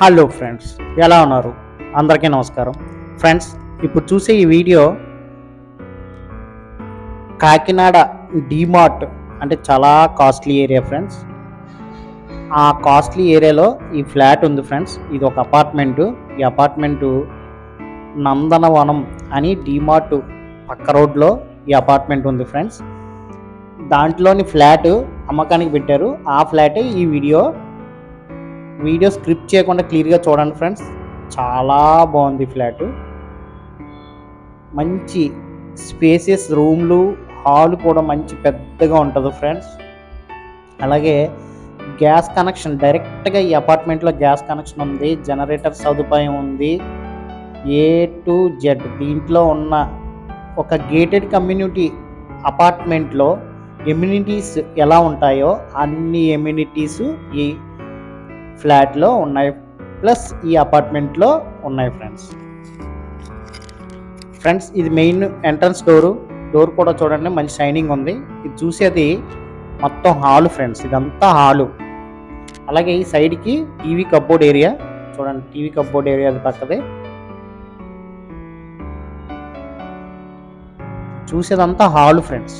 Hello friends ఎలా ఉన్నారు? అందరికీ నమస్కారం. ఫ్రెండ్స్ ఇప్పుడు చూసే ఈ వీడియో కాకినాడ డిమార్ట్ అంటే చాలా కాస్ట్లీ ఏరియా ఫ్రెండ్స్. ఆ కాస్ట్లీ ఏరియాలో ఈ ఫ్లాట్ ఉంది ఫ్రెండ్స్. ఇది ఒక అపార్ట్మెంటు. ఈ అపార్ట్మెంటు నందనవనం అని డిమార్ట్ పక్క రోడ్లో ఈ అపార్ట్మెంట్ ఉంది ఫ్రెండ్స్. దాంట్లోని ఫ్లాట్ అమ్మకానికి పెట్టారు. ఆ ఫ్లాటే ఈ వీడియో వీడియో స్క్రిప్ట్ చేయకుండా క్లియర్గా చూడండి ఫ్రెండ్స్. చాలా బాగుంది ఫ్లాట్. మంచి స్పేసెస్ రూమ్లు హాల్ కూడా మంచి పెద్దగా ఉంటుంది ఫ్రెండ్స్. అలాగే గ్యాస్ కనెక్షన్ డైరెక్ట్గా ఈ అపార్ట్మెంట్లో గ్యాస్ కనెక్షన్ ఉంది జనరేటర్ సదుపాయం ఉంది. ఏ టు జెడ్ దీంట్లో ఉన్న ఒక గేటెడ్ కమ్యూనిటీ అపార్ట్మెంట్లో ఎమ్యూనిటీస్ ఎలా ఉంటాయో అన్ని ఎమ్యూనిటీస్ ఈ ఫ్లాట్లో ఉన్నాయి. ప్లస్ ఈ అపార్ట్మెంట్లో ఉన్నాయి ఫ్రెండ్స్. ఫ్రెండ్స్ ఇది మెయిన్ ఎంట్రన్స్ డోరు. డోర్ కూడా చూడండి మంచి షైనింగ్ ఉంది. ఇది చూసేది మొత్తం హాలు ఫ్రెండ్స్. ఇదంతా హాలు. అలాగే ఈ సైడ్కి టీవీ కప్బోర్డ్ ఏరియా. చూడండి టీవీ కప్బోర్డ్ ఏరియా అది పక్కదే. చూసేదంతా హాలు ఫ్రెండ్స్.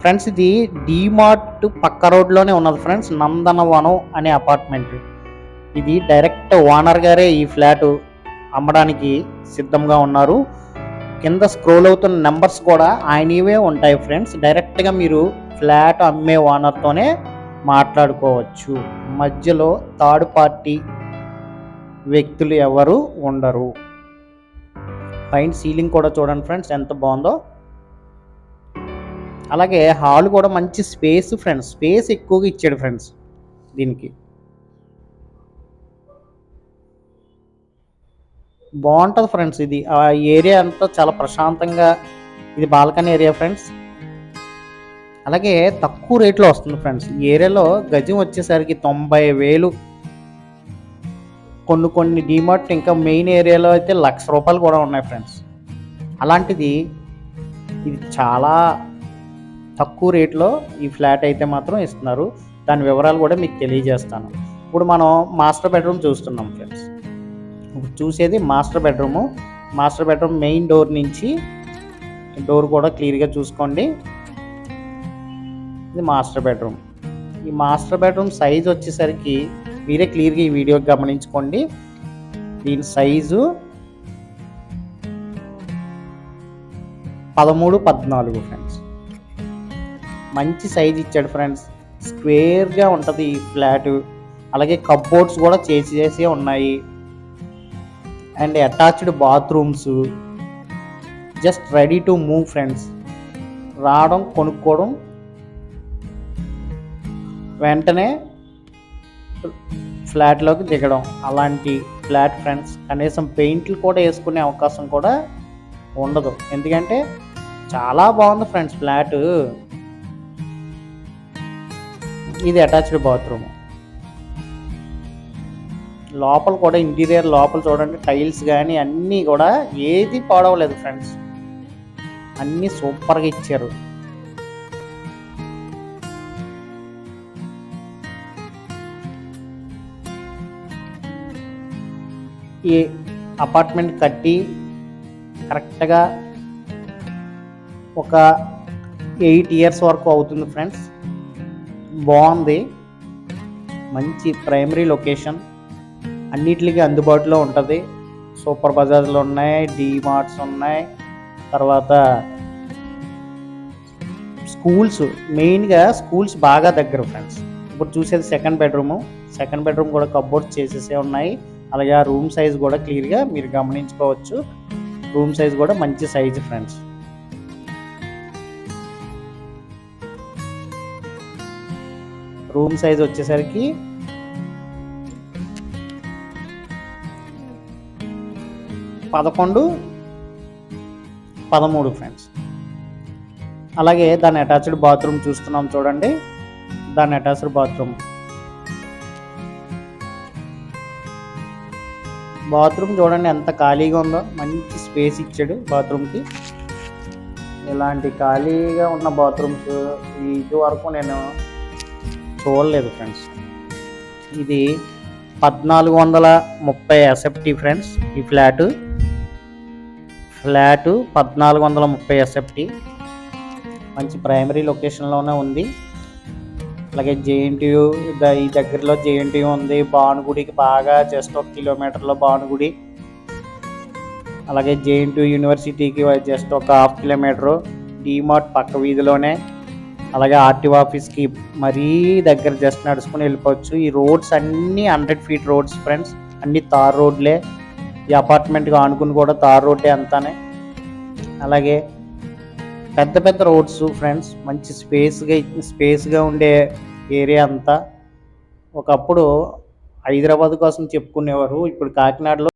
ఫ్రెండ్స్ ఇది డిమార్ట్ పక్క రోడ్లోనే ఉన్నది ఫ్రెండ్స్ నందనవనం అనే అపార్ట్మెంట్ ఇది డైరెక్ట్ ఓనర్ గారే ఈ ఫ్లాట్ అమ్మడానికి సిద్ధంగా ఉన్నారు. కింద స్క్రోల్ అవుతున్న నెంబర్స్ కూడా ఆయనవే ఉంటాయి ఫ్రెండ్స్ డైరెక్ట్గా మీరు ఫ్లాట్ అమ్మే ఓనర్తోనే మాట్లాడుకోవచ్చు. మధ్యలో థర్డ్ పార్టీ వ్యక్తులు ఎవరు ఉండరు. పైన సీలింగ్ కూడా చూడండి ఫ్రెండ్స్ ఎంత బాగుందో. అలాగే హాల్ కూడా మంచి స్పేస్ ఫ్రెండ్స్ స్పేస్ ఎక్కువగా ఇచ్చాడు ఫ్రెండ్స్ దీనికి. బాగుంటుంది ఫ్రెండ్స్ ఇది. ఆ ఏరియా అంతా చాలా ప్రశాంతంగా ఇది బాల్కనీ ఏరియా ఫ్రెండ్స్. అలాగే తక్కువ రేట్లో వస్తుంది ఫ్రెండ్స్. ఈ ఏరియాలో గజం వచ్చేసరికి తొంభై వేలు. కొన్ని కొన్ని డిమార్ట్ ఇంకా మెయిన్ ఏరియాలో అయితే లక్ష రూపాయలు కూడా ఉన్నాయి ఫ్రెండ్స్. అలాంటిది ఇది చాలా తక్కువ రేట్లో ఈ ఫ్లాట్ అయితే మాత్రం ఇస్తున్నారు. దాని వివరాలు కూడా మీకు తెలియజేస్తాను. ఇప్పుడు మనం మాస్టర్ బెడ్రూమ్ చూస్తున్నాం ఫ్రెండ్స్. ఇప్పుడు చూసేది master bedroom. Master bedroom main door నుంచి డోర్ కూడా క్లియర్గా చూసుకోండి. ఇది మాస్టర్ బెడ్రూమ్. ఈ మాస్టర్ బెడ్రూమ్ సైజ్ వచ్చేసరికి మీరే క్లియర్గా ఈ వీడియో గమనించుకోండి. దీని సైజు పదమూడు పద్నాలుగు ఫ్రెండ్స్. మంచి సైజ్ ఇచ్చాడు ఫ్రెండ్స్ స్క్వేర్గా ఉంటుంది ఈ ఫ్లాట్ అలాగే కప్బోర్డ్స్ కూడా చేసి చేసి ఉన్నాయి. And attached bathrooms just ready to move friends రావడం కొనుక్కోవడం వెంటనే ఫ్లాట్లోకి దిగడం. అలాంటి ఫ్లాట్ ఫ్రెండ్స్ కనీసం పెయింట్లు కూడా వేసుకునే అవకాశం కూడా ఉండదు. ఎందుకంటే చాలా బాగుంది ఫ్రెండ్స్ ఫ్లాట్ ఇది అటాచ్డ్ బాత్రూమ్. లోపల కూడా ఇంటీరియర్ లోపల చూడండి టైల్స్ కానీ అన్నీ కూడా ఏది పాడవలేదు ఫ్రెండ్స్. అన్నీ సూపర్గా ఇచ్చారు. ఈ అపార్ట్మెంట్ కట్టి కరెక్ట్గా ఒక ఎయిట్ ఇయర్స్ వరకు అవుతుంది ఫ్రెండ్స్. బాగుంది. మంచి ప్రైమరీ లొకేషన్. అన్నిటికీ అందుబాటులో ఉంటుంది. సూపర్ బజార్లు ఉన్నాయి మార్ట్స్ ఉన్నాయి. తర్వాత స్కూల్స్ మెయిన్గా స్కూల్స్ బాగా దగ్గర ఫ్రెండ్స్. ఇప్పుడు చూసేది సెకండ్ బెడ్రూము. సెకండ్ బెడ్రూమ్ కూడా కబోర్డ్స్ చేసేసే ఉన్నాయి. అలాగే ఆ రూమ్ సైజ్ కూడా క్లియర్గా మీరు గమనించుకోవచ్చు. రూమ్ సైజ్ కూడా మంచి సైజ్ ఫ్రెండ్స్. రూమ్ సైజ్ వచ్చేసరికి పదకొండు పదమూడు ఫ్రెండ్స్. అలాగే దాని అటాచ్డ్ బాత్రూమ్ చూస్తున్నాం చూడండి. దాని అటాచ్డ్ బాత్రూమ్. బాత్రూమ్ చూడండి ఎంత ఖాళీగా ఉందో మంచి స్పేస్ ఇచ్చాడు బాత్రూమ్కి. ఇలాంటి ఖాళీగా ఉన్న బాత్రూమ్స్ ఇది వరకు నేను చూడలేదు ఫ్రెండ్స్. ఇది పద్నాలుగు వందల ముప్పై ఎస్ఎఫ్టీ ఫ్రెండ్స్ ఈ ఫ్లాటు. ఫ్లాటు పద్నాలుగు వందల ముప్పై ఎస్ఎఫ్టీ మంచి ప్రైమరీ లొకేషన్లోనే ఉంది. అలాగే జేఎన్టీయు ఈ దగ్గరలో జేఎన్టీయు ఉంది. భానుగుడికి బాగా జస్ట్ ఒక కిలోమీటర్లో భానుగుడి. అలాగే జేఎన్టీయు యూనివర్సిటీకి జస్ట్ ఒక హాఫ్ కిలోమీటరు. డీమార్ట్ పక్క వీధిలోనే. అలాగే ఆర్టీఓ ఆఫీస్కి మరీ దగ్గర జస్ట్ నడుచుకుని వెళ్ళిపోవచ్చు. ఈ రోడ్స్ అన్నీ హండ్రెడ్ ఫీట్ రోడ్స్ ఫ్రెండ్స్. అన్ని తార్ రోడ్లే. ఈ అపార్ట్మెంట్కి ఆనుకుని కూడా తార్ రోడ్డే అంతానే. అలాగే పెద్ద పెద్ద రోడ్స్ ఫ్రెండ్స్. మంచి స్పేస్గా స్పేస్గా ఉండే ఏరియా అంతా. ఒకప్పుడు హైదరాబాద్ కోసం చెప్పుకునేవారు. ఇప్పుడు కాకినాడలో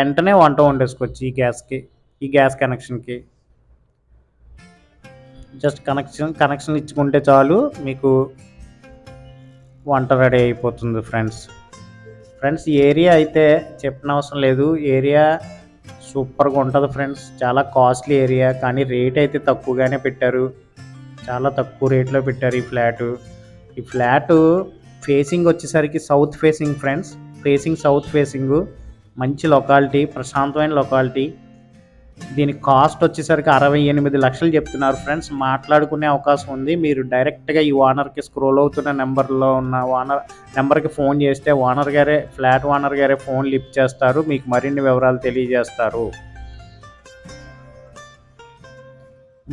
వెంటనే వంట వండేసుకోవచ్చు ఈ గ్యాస్కి ఈ గ్యాస్ కనెక్షన్కి. జస్ట్ కనెక్షన్ కనెక్షన్ ఇచ్చుకుంటే చాలు మీకు వంట రెడీ అయిపోతుంది ఫ్రెండ్స్. ఫ్రెండ్స్ ఏరియా అయితే చెప్పిన అవసరం లేదు. ఏరియా సూపర్గా ఉంటుంది ఫ్రెండ్స్. చాలా కాస్ట్లీ ఏరియా కానీ రేట్ అయితే తక్కువగానే పెట్టారు. చాలా తక్కువ రేట్లో పెట్టారు ఈ ఫ్లాటు. ఈ ఫ్లాటు ఫేసింగ్ వచ్చేసరికి south facing friends. Facing south facing. మంచి లొకాలిటీ ప్రశాంతమైన లొకాలిటీ దీని కాస్ట్ వచ్చేసరికి అరవై ఎనిమిది లక్షలు చెప్తున్నారు ఫ్రెండ్స్ మాట్లాడుకునే అవకాశం ఉంది. మీరు డైరెక్ట్గా ఈ ఓనర్కి స్క్రోల్ అవుతున్న నెంబర్లో ఉన్న ఓనర్ నెంబర్కి ఫోన్ చేస్తే ఓనర్ గారే ఫ్లాట్ ఓనర్ గారే ఫోన్ లిఫ్ట్ చేస్తారు. మీకు మరిన్ని వివరాలు తెలియజేస్తారు.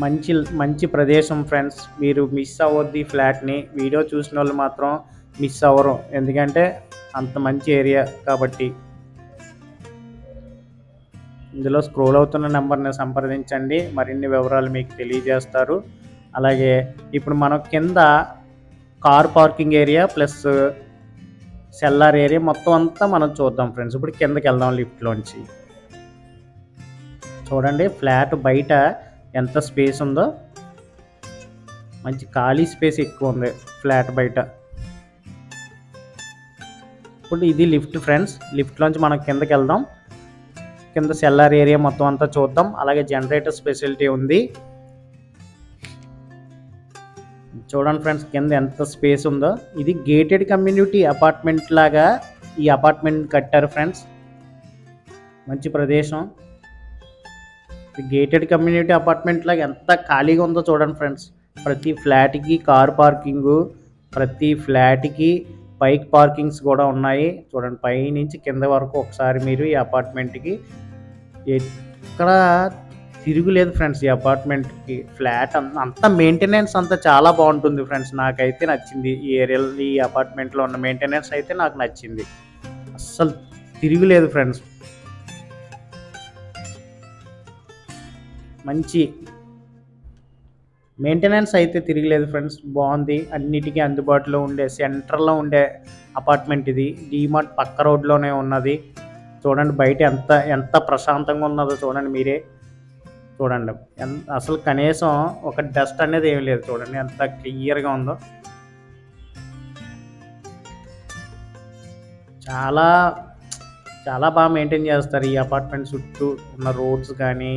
మంచి మంచి ప్రదేశం ఫ్రెండ్స్ మీరు మిస్ అవ్వద్ది ఫ్లాట్ని వీడియో చూసిన వాళ్ళు మాత్రం మిస్ అవ్వరు. ఎందుకంటే అంత మంచి ఏరియా కాబట్టి. ఇందులో స్క్రోల్ అవుతున్న నెంబర్ని సంప్రదించండి. మరిన్ని వివరాలు మీకు తెలియజేస్తారు. అలాగే ఇప్పుడు మనం కింద car parking area plus cellar area మొత్తం అంతా మనం చూద్దాం ఫ్రెండ్స్ ఇప్పుడు కిందకి వెళ్దాం లిఫ్ట్లోంచి చూడండి ఫ్లాట్ బయట ఎంత స్పేస్ ఉందో. మంచి ఖాళీ స్పేస్ ఎక్కువ ఉంది ఫ్లాట్ బయట. ఇప్పుడు ఇది లిఫ్ట్ ఫ్రెండ్స్ లిఫ్ట్లోంచి మనం కిందకి వెళ్దాం. కింద సెల్లార్ ఏరియా మొత్తం అంతా చూద్దాం. అలాగే జనరేటర్ స్పెషాలిటీ ఉంది. చూడండి ఫ్రెండ్స్ కింద ఎంత స్పేస్ ఉందో. ఇది గేటెడ్ కమ్యూనిటీ అపార్ట్మెంట్ లాగా ఈ అపార్ట్మెంట్ కట్టారు ఫ్రెండ్స్ మంచి ప్రదేశం. గేటెడ్ కమ్యూనిటీ అపార్ట్మెంట్ లాగా ఎంత ఖాళీగా ఉందో చూడండి ఫ్రెండ్స్ ప్రతి ఫ్లాట్కి కార్ పార్కింగు ప్రతి ఫ్లాట్కి బైక్ పార్కింగ్స్ కూడా ఉన్నాయి. చూడండి పై నుంచి కింద వరకు ఒకసారి మీరు ఈ అపార్ట్మెంట్కి ఎక్కడ తిరుగులేదు ఫ్రెండ్స్ ఈ అపార్ట్మెంట్కి. ఫ్లాట్ అంత మెయింటెనెన్స్ అంతా చాలా బాగుంటుంది ఫ్రెండ్స్. నాకైతే నచ్చింది. ఈ ఏరియాలో ఈ అపార్ట్మెంట్లో ఉన్న మెయింటెనెన్స్ అయితే నాకు నచ్చింది. అస్సలు తిరుగులేదు ఫ్రెండ్స్. మంచి మెయింటెనెన్స్ అయితే తిరగలేదు ఫ్రెండ్స్. బాగుంది. అన్నిటికీ అందుబాటులో ఉండే సెంటర్లో ఉండే అపార్ట్మెంట్ ఇది. డీమార్ట్ పక్క రోడ్లోనే ఉన్నది. చూడండి బయట ఎంత ఎంత ప్రశాంతంగా ఉన్నదో చూడండి మీరే. చూడండి ఎంత అసలు కనీసం ఒక డస్ట్ అనేది ఏమి లేదు చూడండి ఎంత క్లియర్గా ఉందో. చాలా చాలా బాగా మెయింటైన్ చేస్తారు ఈ అపార్ట్మెంట్ చుట్టూ ఉన్న రోడ్స్ కానీ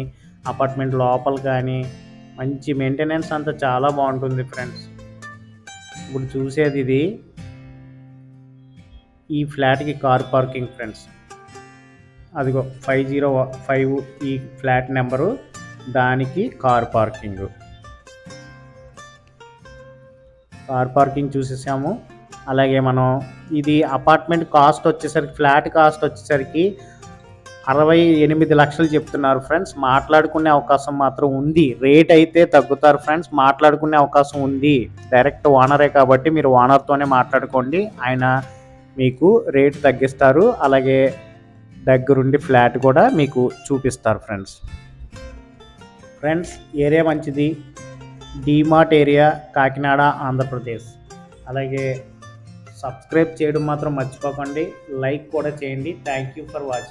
అపార్ట్మెంట్ లోపల కానీ. మంచి మెయింటెనెన్స్ అంతా చాలా బాగుంటుంది ఫ్రెండ్స్. ఇప్పుడు చూసేది ఇది. ఈ ఫ్లాట్కి కార్ పార్కింగ్ ఫ్రెండ్స్. అదిగో ఫైవ్ జీరో ఫైవ్ ఈ ఫ్లాట్ నెంబరు దానికి కార్ పార్కింగ్ కార్ పార్కింగ్ చూసేసాము. అలాగే మనం ఇది అపార్ట్మెంట్ కాస్ట్ వచ్చేసరికి ఫ్లాట్ కాస్ట్ వచ్చేసరికి అరవై ఎనిమిది లక్షలు చెప్తున్నారు ఫ్రెండ్స్ మాట్లాడుకునే అవకాశం మాత్రం ఉంది. రేట్ అయితే తగ్గుతారు ఫ్రెండ్స్ మాట్లాడుకునే అవకాశం ఉంది. డైరెక్ట్ ఓనరే కాబట్టి మీరు ఓనర్తోనే మాట్లాడుకోండి. ఆయన మీకు రేట్ తగ్గిస్తారు. అలాగే దగ్గరుండి ఫ్లాట్ కూడా మీకు చూపిస్తారు ఫ్రెండ్స్. ఫ్రెండ్స్ ఏరియా మంచిది. DMart area Kakinada Andhra Pradesh. అలాగే సబ్స్క్రైబ్ చేయడం మాత్రం మర్చిపోకండి. లైక్ కూడా చేయండి. Thank you for watching.